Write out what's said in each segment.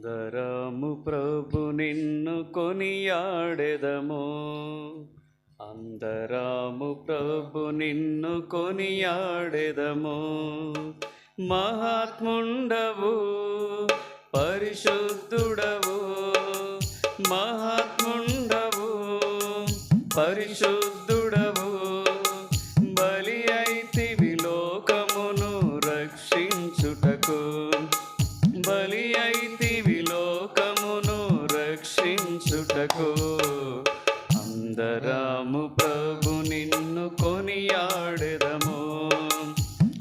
అందరము ప్రభు నిన్ను కొనియాడెదము. అందరము ప్రభు నిన్ను కొనియాడెదము. మహాత్ముండవు పరిశుద్ధుడవు మహా అందరము ప్రభు నిన్ను కొనియాడెదము.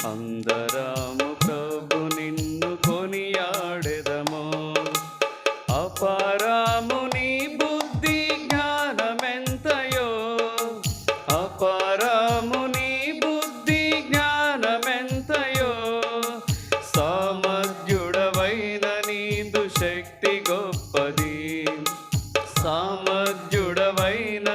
అందరము ప్రభు నిన్ను కొనియాడెదము. అపారాము నీ బుద్ధి జ్ఞానమెంతయో అపారాము నీ బుద్ధి జ్ఞానమెంతయో సామర్థ్యుడవైన నీదు శక్తి గొప్పది. సామర్థ్యుడవైన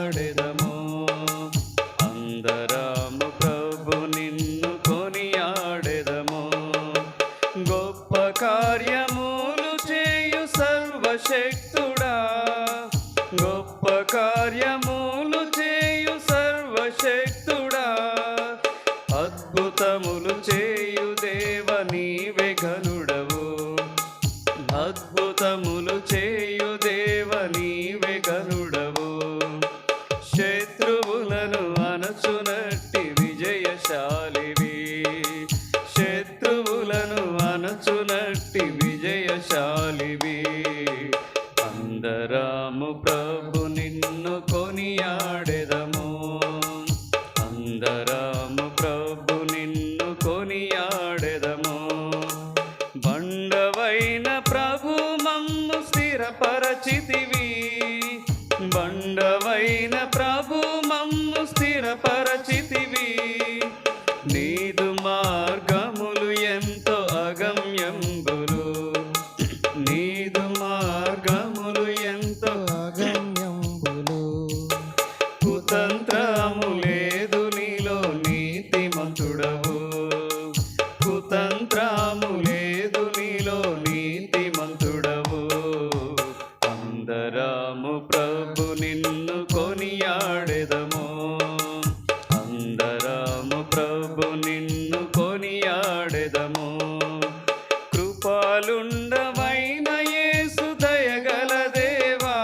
కొనియాడెదము అందరము ప్రభు నిన్ను కొనియాడెదము. గొప్ప కార్యములు చేయు సర్వశక్తుడా. గొప్ప కార్యములు చేయు సర్వశక్తుడా. అద్భుతములు చేయు అనచునట్టి విజయశాలివి. అందరాము ప్రభు నిన్ను కొనియాడెదము. అందరాము ప్రభు నిన్ను కొనియాడెదము. బండవైన ప్రభు మమ్ము స్థిరపరచితివి. కొనియాడెదము. కృపాలుండవైన యేసు దయగల దేవా.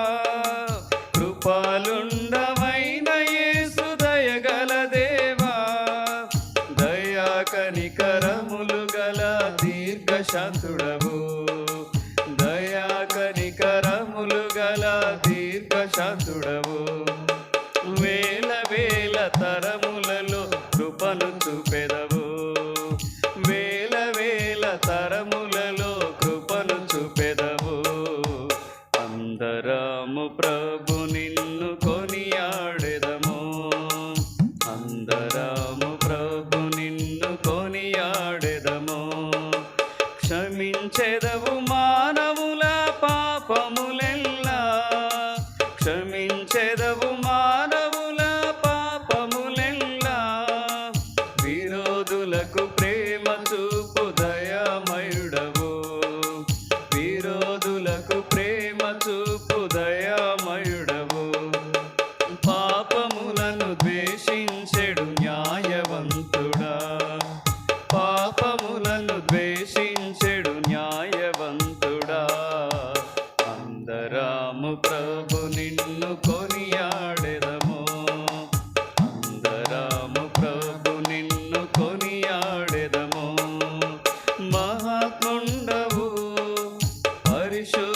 కృపాలుండవైన యేసు దయగల దేవా. దయా కనికరములు గల దీర్ఘశాంతుడవు దయా కనికరములు గల దీర్ఘశాంతుడవు వేల వేల తరములలో కృపను చూపెదవు. అందరము నిన్ను కొనియాడెదము. అందరము ప్రభు నిన్ను కొనియాడెదము. క్షమించెదవు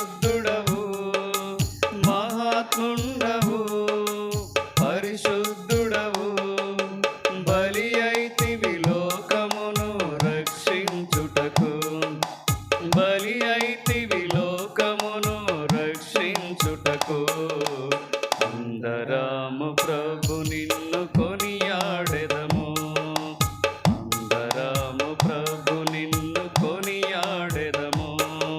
పరిశుద్ధుడవు మహాత్ముండవు బలి రక్షించుటకు రక్షించుటకు. అందరామ ప్రభు నిన్ను